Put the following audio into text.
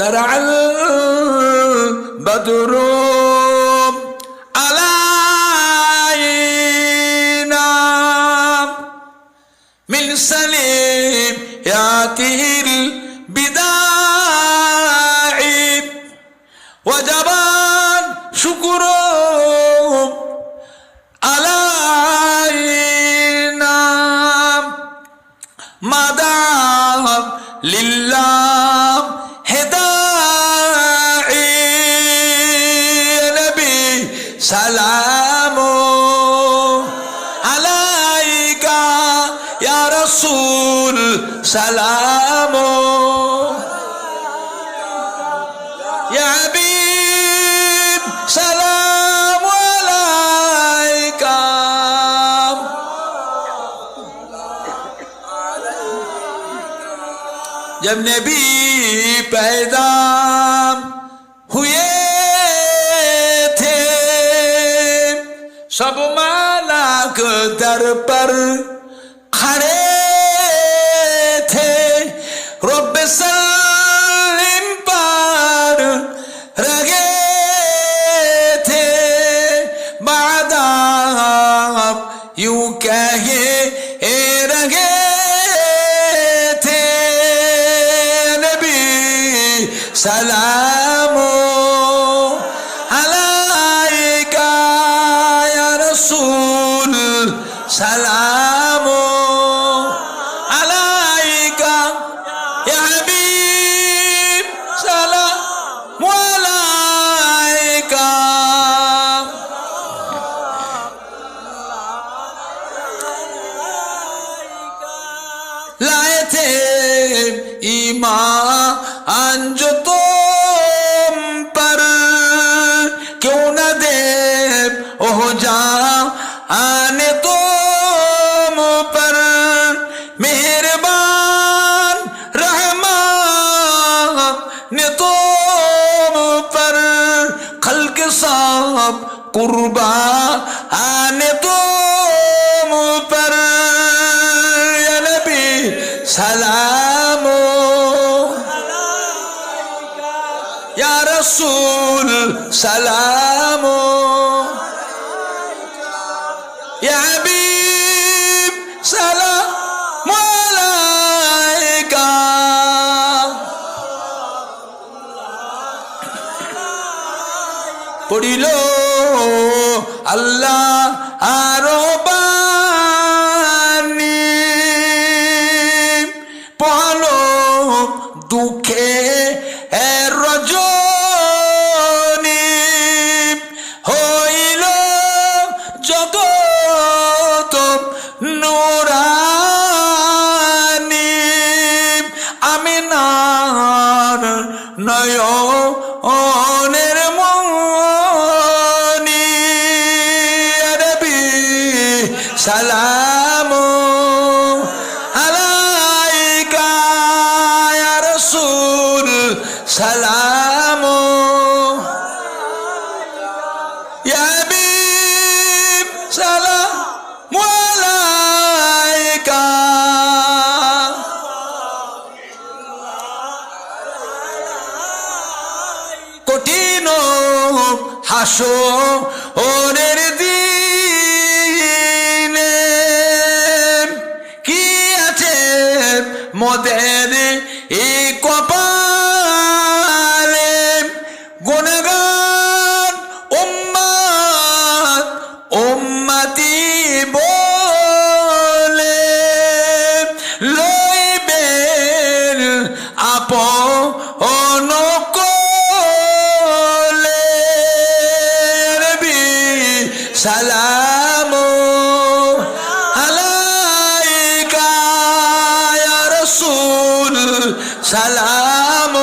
طلع البدر علينا من سليم ياتي البداع وجب شكر علينا مدى لله سلام يا حبيب سلام عليك جب نبی پیدا ہوئے تھے سب مالک در پر کھڑے رب سلم پر رگے تھے بعد آپ یوں کہے اے رگے تھے نبی سلام ईमान जो तुम पर। क्यों न दे ओह जा आने तुम पर। मेहरबान रहमान ने पर। खल्क साहब कुर्बा आने तुम पर। सलाम। সালাম হাবিব সালাম পড়িল আল্লাহ আর সালাম আলাইকা সালাম কঠিন হাসো ওনের দিনে মদের এই কপালে গুণগান উম্মাত উম্মতি বলে লইবেন আপ অনকলে সালাম।